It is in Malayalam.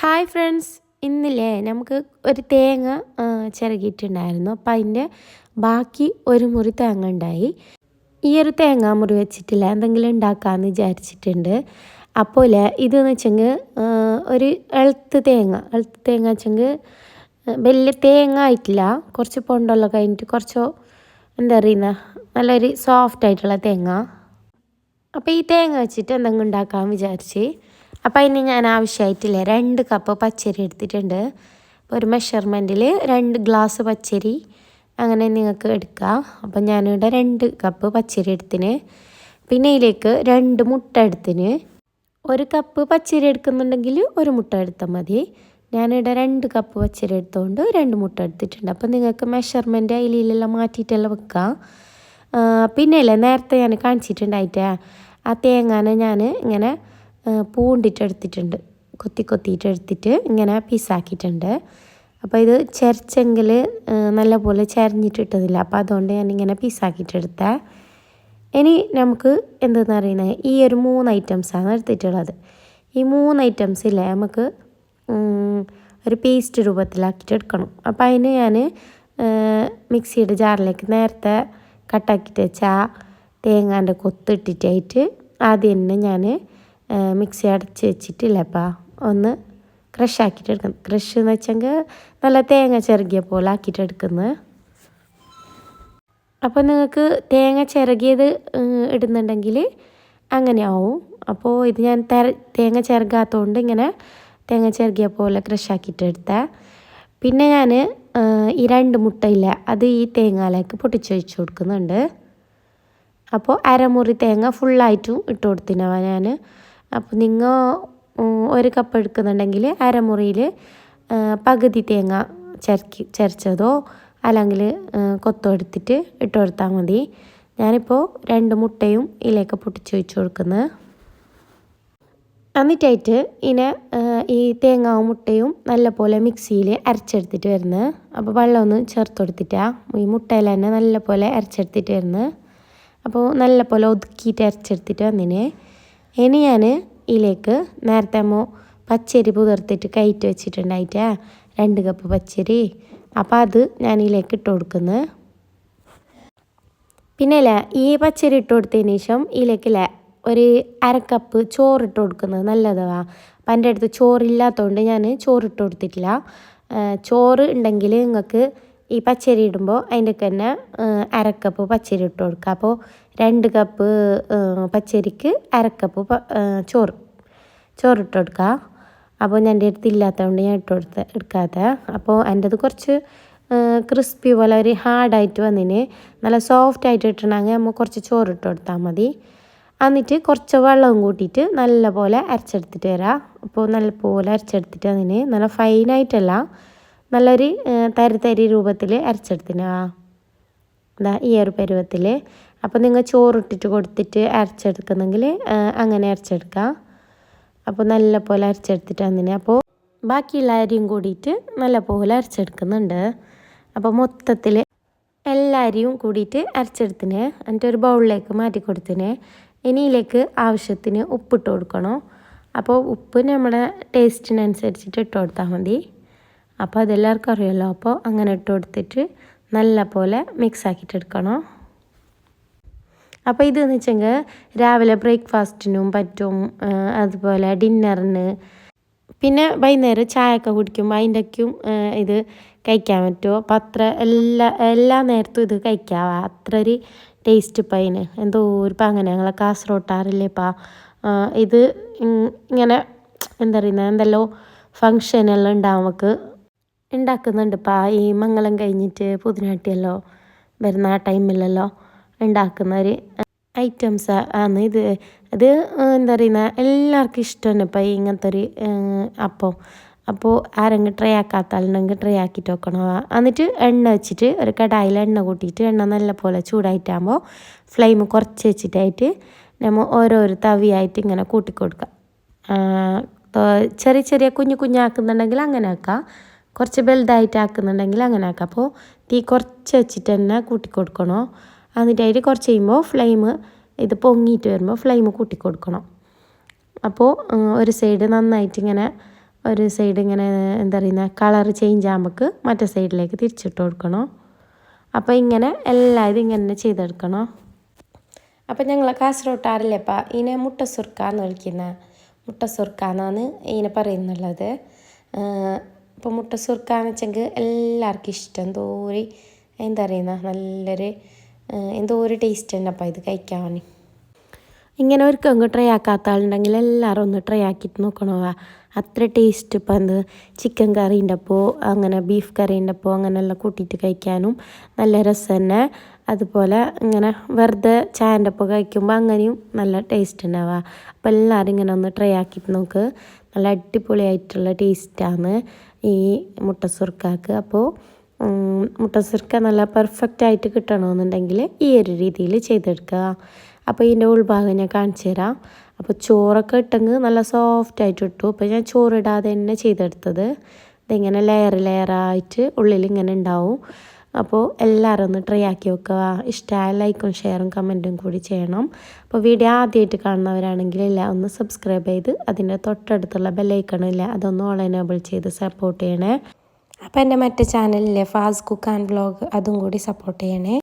Hi friends. ഇന്നില്ലേ നമുക്ക് ഒരു തേങ്ങ ചിറകിയിട്ടുണ്ടായിരുന്നു അപ്പം അതിന്റെ ബാക്കി ഒരു മുറി തേങ്ങ ഉണ്ടായി. ഈ ഒരു തേങ്ങ മുറി വെച്ചിട്ടില്ല. എന്തെങ്കിലും ഉണ്ടാക്കാമെന്ന് വിചാരിച്ചിട്ടുണ്ട്. അപ്പോൾ ഇതെന്ന് വെച്ചെങ്കിൽ ഒരു എളുത്ത് തേങ്ങ. എളുത്ത് തേങ്ങ വെച്ചെങ്കിൽ വലിയ തേങ്ങ ആയിട്ടില്ല. കുറച്ച് പൊണ്ടുള്ള കഴിഞ്ഞിട്ട് കുറച്ചോ എന്താ പറയുന്ന നല്ലൊരു സോഫ്റ്റ് ആയിട്ടുള്ള തേങ്ങ. അപ്പോൾ ഈ തേങ്ങ വെച്ചിട്ട് എന്തെങ്കിലും ഉണ്ടാക്കാമെന്ന് വിചാരിച്ച്. അപ്പോൾ അതിന് ഞാൻ ആവശ്യമായിട്ടില്ല? രണ്ട് കപ്പ് പച്ചരി എടുത്തിട്ടുണ്ട്. ഒരു മെഷർമെന്റിൽ രണ്ട് ഗ്ലാസ് പച്ചരി അങ്ങനെ നിങ്ങൾക്ക് എടുക്കാം. അപ്പം ഞാനിവിടെ രണ്ട് കപ്പ് പച്ചരി എടുത്തിന്. പിന്നെ ഇതിലേക്ക് രണ്ട് മുട്ട എടുത്തിന്. ഒരു കപ്പ് പച്ചരി എടുക്കുന്നുണ്ടെങ്കിൽ ഒരു മുട്ട എടുത്താൽ മതി. ഞാനിവിടെ രണ്ട് കപ്പ് പച്ചരി എടുത്തുകൊണ്ട് രണ്ട് മുട്ട എടുത്തിട്ടുണ്ട്. അപ്പം നിങ്ങൾക്ക് മെഷർമെന്റ് അതിലെല്ലാം മാറ്റിയിട്ടെല്ലാം വെക്കാം. പിന്നെയല്ലേ നേരത്തെ ഞാൻ കാണിച്ചിട്ടുണ്ടായിട്ടേ? ആ തേങ്ങാനെ ഞാൻ ഇങ്ങനെ പൂണ്ടിട്ട് എടുത്തിട്ടുണ്ട് കൊത്തി കൊത്തിയിട്ട് എടുത്തിട്ട് ഇങ്ങനെ പീസാക്കിയിട്ടുണ്ട്. അപ്പോൾ ഇത് ചെരച്ചെങ്കിൽ നല്ലപോലെ ചെരഞ്ഞിട്ടിട്ടതില്ല. അപ്പോൾ അതുകൊണ്ട് ഞാനിങ്ങനെ പീസാക്കിയിട്ടെടുത്ത. ഇനി നമുക്ക് എന്തെന്ന് അറിയുന്നത് ഈ ഒരു മൂന്ന് ഐറ്റംസാണ് എടുത്തിട്ടുള്ളത്. ഈ മൂന്ന് ഐറ്റംസ് ഇല്ലേ നമുക്ക് ഒരു പേസ്റ്റ് രൂപത്തിലാക്കിയിട്ട് എടുക്കണം. അപ്പോൾ അതിന് ഞാൻ മിക്സിയുടെ ജാറിലേക്ക് നേരത്തെ കട്ടാക്കിയിട്ട് വെച്ച ആ തേങ്ങാന്റെ കൊത്തിട്ടിട്ടായിട്ട് ആദ്യം തന്നെ ഞാൻ മിക്സി അടച്ച് വെച്ചിട്ടില്ലപ്പാ ഒന്ന് ക്രഷ് ആക്കിയിട്ട് എടുക്കണം. ക്രഷ് എന്ന് വെച്ചെങ്കിൽ നല്ല തേങ്ങ ചിരകിയ പോലെ ആക്കിയിട്ട് എടുക്കുന്നത്. അപ്പോൾ നിങ്ങൾക്ക് തേങ്ങ ചിരകിയത് ഇടുന്നുണ്ടെങ്കിൽ അങ്ങനെ ആവും. അപ്പോൾ ഇത് ഞാൻ തെര തേങ്ങ ചിരകാത്തതുകൊണ്ട് ഇങ്ങനെ തേങ്ങ ചിരകിയ പോലെ ക്രഷ് ആക്കിയിട്ട് എടുത്തേ. പിന്നെ ഞാൻ ഈ രണ്ട് മുട്ടയില്ല അത് ഈ തേങ്ങയിലേക്ക് പൊട്ടിച്ച് വെച്ച് കൊടുക്കുന്നുണ്ട്. അപ്പോൾ അരമുറി തേങ്ങ ഫുള്ളായിട്ടും ഇട്ട് കൊടുത്തിനവ ഞാൻ അപ്പോൾ നിങ്ങൾ ഒരു കപ്പ് എടുക്കുന്നുണ്ടെങ്കിൽ അരമുറിയിൽ പകുതി തേങ്ങ ചരക്കി ചരച്ചതോ അല്ലെങ്കിൽ കൊത്തോ എടുത്തിട്ട് ഇട്ട് കൊടുത്താൽ മതി. ഞാനിപ്പോൾ രണ്ട് മുട്ടയും ഇതിലേക്ക് പൊട്ടിച്ച് വെച്ച് കൊടുക്കുന്നത് എന്നിട്ടായിട്ട് ഇതിനെ ഈ തേങ്ങാവും മുട്ടയും നല്ലപോലെ മിക്സിയിൽ അരച്ചെടുത്തിട്ട് വരുന്നത് അപ്പോൾ വെള്ളമൊന്ന് ചേർത്ത് കൊടുത്തിട്ടാണ് ഈ മുട്ടയിൽ തന്നെ നല്ലപോലെ അരച്ചെടുത്തിട്ട് വരുന്നത് അപ്പോൾ നല്ലപോലെ ഒതുക്കിയിട്ട് അരച്ചെടുത്തിട്ട് വന്നിന്. ഇനി ഞാൻ ഇതിലേക്ക് നേരത്തെ അമ്മ പച്ചരി പുതിർത്തിട്ട് കയറ്റി വെച്ചിട്ടുണ്ടായിട്ടാ. രണ്ട് കപ്പ് പച്ചരി. അപ്പോൾ അത് ഞാൻ ഇതിലേക്ക് ഇട്ട് കൊടുക്കുന്നത് പിന്നെ അല്ലേ ഈ പച്ചരി ഇട്ട് കൊടുത്തതിന് ശേഷം ഇതിലേക്കില്ലേ ഒരു അരക്കപ്പ് ചോറ് ഇട്ട് കൊടുക്കുന്നത് നല്ലതാണ് അപ്പം എന്റെ അടുത്ത് ചോറില്ലാത്തതുകൊണ്ട് ഞാൻ ചോറ് ഇട്ട് കൊടുത്തിട്ടില്ല. ചോറ് ഉണ്ടെങ്കിൽ നിങ്ങൾക്ക് ഈ പച്ചരി ഇടുമ്പോൾ അതിന്റെ തന്നെ അരക്കപ്പ് പച്ചരി ഇട്ട് കൊടുക്കുക. അപ്പോൾ രണ്ട് കപ്പ് പച്ചരിക്ക് അരക്കപ്പ് ചോറ് ചോറ് ഇട്ട് കൊടുക്കുക. അപ്പോൾ ഞാൻ എന്റെ അടുത്ത് ഇല്ലാത്തതുകൊണ്ട് ഞാൻ ഇട്ട് കൊടുത്ത എടുക്കാത്ത. അപ്പോൾ എന്റെത് കുറച്ച് ക്രിസ്പി പോലെ ഒരു ഹാർഡായിട്ട് വന്നിന് നല്ല സോഫ്റ്റ് ആയിട്ട് ഇട്ടിട്ടുണ്ടെങ്കിൽ നമ്മൾ കുറച്ച് ചോറ് ഇട്ട് കൊടുത്താൽ മതി. എന്നിട്ട് കുറച്ച് വെള്ളവും കൂട്ടിയിട്ട് നല്ലപോലെ അരച്ചെടുത്തിട്ട് വരാം. അപ്പോൾ നല്ലപോലെ അരച്ചെടുത്തിട്ട് അതിന് നല്ല ഫൈനായിട്ടല്ല നല്ലൊരു തരിതരി തരി തരി രൂപത്തിൽ അരച്ചെടുത്തിനാ എന്താ ഈ ഒരു പരുവത്തിൽ അപ്പോൾ നിങ്ങൾ ചോറിട്ടിട്ട് കൊടുത്തിട്ട് അരച്ചെടുക്കുന്നെങ്കിൽ അങ്ങനെ അരച്ചെടുക്കാം. അപ്പോൾ നല്ല പോലെ അരച്ചെടുത്തിട്ട് അങ്ങനെ. അപ്പോൾ ബാക്കിയുള്ള അരിയും കൂടിയിട്ട് നല്ല പോലെ അരച്ചെടുക്കുന്നുണ്ട്. അപ്പോൾ മൊത്തത്തിൽ എല്ലാ അരിയും കൂടിയിട്ട് അരച്ചെടുത്തിന് എന്നിട്ട് ഒരു ബൗളിലേക്ക് മാറ്റി കൊടുത്തിന്. ഇനിയിലേക്ക് ആവശ്യത്തിന് ഉപ്പിട്ട് കൊടുക്കണം. അപ്പോൾ ഉപ്പ് നമ്മുടെ ടേസ്റ്റിനനുസരിച്ചിട്ട് ഇട്ട് കൊടുത്താൽ മതി. അപ്പോൾ അതെല്ലാവർക്കും അറിയാമല്ലോ അപ്പോൾ അങ്ങനെ ഇട്ട് കൊടുത്തിട്ട് നല്ല പോലെ മിക്സ് ആക്കിയിട്ട് എടുക്കണം. അപ്പോൾ ഇതെന്ന് വെച്ചെങ്കിൽ രാവിലെ ബ്രേക്ക്ഫാസ്റ്റിനും പറ്റും അതുപോലെ ഡിന്നറിന്. പിന്നെ വൈകുന്നേരം ചായയൊക്കെ കുടിക്കുമ്പോൾ അതിന്റെക്കും ഇത് കഴിക്കാൻ പറ്റുമോ? അപ്പം അത്ര എല്ലാ എല്ലാ നേരത്തും ഇത് കഴിക്കാവ? അത്ര ഒരു ടേസ്റ്റ് ഇപ്പം അതിന്. എന്തോ ഇപ്പം അങ്ങനെ ഞങ്ങളെ കാസർഗോട്ടാറില്ലേ ഇപ്പം ഇത് ഇങ്ങനെ എന്താ പറയുന്നത്? എന്തല്ലോ ഫങ്ഷനെല്ലാം ഉണ്ടാവുമ്പോൾ ഉണ്ടാക്കുന്നുണ്ട്. ഇപ്പം ഈ മംഗളം കഴിഞ്ഞിട്ട് പുതിനാട്ടിയല്ലോ വരുന്ന ആ ടൈമിലല്ലോ ഉണ്ടാക്കുന്ന ഒരു ഐറ്റംസ് ആണ് ഇത്. അത് എന്താ പറയുന്ന എല്ലാവർക്കും ഇഷ്ടമാണ് ഇപ്പം ഇങ്ങനത്തെ ഒരു അപ്പം. അപ്പോൾ ആരെങ്കിലും ട്രൈ ആക്കാത്ത ആളുണ്ടെങ്കിൽ ട്രൈ ആക്കിയിട്ട് വെക്കണം. എന്നിട്ട് എണ്ണ വെച്ചിട്ട് ഒരു കടായിൽ എണ്ണ കൂട്ടിയിട്ട് എണ്ണ നല്ല പോലെ ചൂടായിട്ടാകുമ്പോൾ ഫ്ലെയിം കുറച്ച് വെച്ചിട്ടായിട്ട് നമ്മൾ ഓരോരോ തവിയായിട്ട് ഇങ്ങനെ കൂട്ടിക്കൊടുക്കുക. ചെറിയ ചെറിയ കുഞ്ഞു കുഞ്ഞാക്കുന്നുണ്ടെങ്കിൽ അങ്ങനെ ആക്കാം കുറച്ച് വലുതായിട്ട് ആക്കുന്നുണ്ടെങ്കിൽ അങ്ങനെ ആക്കാം അപ്പോൾ തീ കുറച്ച് വെച്ചിട്ട് തന്നെ കൂട്ടി കൊടുക്കണോ എന്നിട്ടായിട്ട് കുറച്ച് കഴിയുമ്പോൾ ഫ്ലെയിം ഇത് പൊങ്ങിയിട്ട് വരുമ്പോൾ ഫ്ലെയിം കൂട്ടി കൊടുക്കണം അപ്പോൾ ഒരു സൈഡ് നന്നായിട്ട് ഇങ്ങനെ ഒരു സൈഡ് ഇങ്ങനെ എന്താ പറയുന്ന കളർ ചേഞ്ച് ആകുമ്പോൾ മറ്റേ സൈഡിലേക്ക് തിരിച്ചിട്ട് കൊടുക്കണം. അപ്പോൾ ഇങ്ങനെ എല്ലാ ഇതും ഇങ്ങനെ ചെയ്തെടുക്കണം. അപ്പം ഞങ്ങൾ കാസർഗോട്ടാറില്ലപ്പാ ഇതിനെ മുട്ട സുർക്ക എന്ന് വിളിക്കുന്ന മുട്ട സുർക്ക എന്നാണ് ഇതിനെ പറയുന്നുള്ളത്. അപ്പോൾ മുട്ട സുർക്കാന്ന് വെച്ചെങ്കിൽ എല്ലാവർക്കും ഇഷ്ടം. തോറി എന്താ പറയുന്ന നല്ലൊരു എന്തോ ഒരു ടേസ്റ്റ് ഉണ്ട് അപ്പോൾ ഇത് കഴിക്കാൻ. ഇങ്ങനെ ഒരു ഒരിക്കലും ട്രൈ ആക്കാത്ത ആളുണ്ടെങ്കിൽ എല്ലാവരും ഒന്ന് ട്രൈ ആക്കിയിട്ട് നോക്കണോ? അത്ര ടേസ്റ്റ് ഇപ്പം എന്ത് ചിക്കൻ കറീന്റെ അപ്പോൾ അങ്ങനെ ബീഫ് കറീന്റെ അപ്പോൾ അങ്ങനെയെല്ലാം കൂട്ടിയിട്ട് കഴിക്കാനും നല്ല രസം തന്നെ. അതുപോലെ ഇങ്ങനെ വെറുതെ ചായന്റെ ഒപ്പം കഴിക്കുമ്പോൾ അങ്ങനെയും നല്ല ടേസ്റ്റ് ഉണ്ടാവുക അപ്പോൾ എല്ലാവരും ഇങ്ങനെ ഒന്ന് ട്രൈ ആക്കിയിട്ട് നോക്ക്. നല്ല അടിപൊളിയായിട്ടുള്ള ടേസ്റ്റാണ് ഈ മുട്ട സുർക്കാക്ക്. അപ്പോൾ മുട്ട സുർക്ക നല്ല പെർഫെക്റ്റ് ആയിട്ട് കിട്ടണമെന്നുണ്ടെങ്കിൽ ഈ ഒരു രീതിയിൽ ചെയ്തെടുക്കുക. അപ്പോൾ ഇതിന്റെ ഉൾഭാഗം ഞാൻ കാണിച്ചു തരാം. അപ്പോൾ ചോറൊക്കെ ഇട്ടെങ്കിൽ നല്ല സോഫ്റ്റ് ആയിട്ട് ഇട്ടു. അപ്പോൾ ഞാൻ ചോറിടാതെ തന്നെ ചെയ്തെടുത്തത്. ഇതിങ്ങനെ ലെയർ ലെയറായിട്ട് ഉള്ളിൽ ഇങ്ങനെ ഉണ്ടാവും. അപ്പോൾ എല്ലാവരും ഒന്ന് ട്രൈ ആക്കി വെക്കുക ഇഷ്ടമായ ലൈക്കും ഷെയറും കമന്റും കൂടി ചെയ്യണം. അപ്പോൾ വീഡിയോ ആദ്യമായിട്ട് കാണുന്നവരാണെങ്കിൽ ഇല്ല ഒന്ന് സബ്സ്ക്രൈബ് ചെയ്ത് അതിന്റെ തൊട്ടടുത്തുള്ള ബെല്ലൈക്കണില്ല അതൊന്ന് ഓൾ എനേബിൾ ചെയ്ത് സപ്പോർട്ട് ചെയ്യണേ. അപ്പോൾ എന്റെ മറ്റേ ചാനലിലെ ഫാസ്റ്റ് കുക്ക് ആൻഡ് വ്ളോഗ് അതും കൂടി സപ്പോർട്ട് ചെയ്യണേ.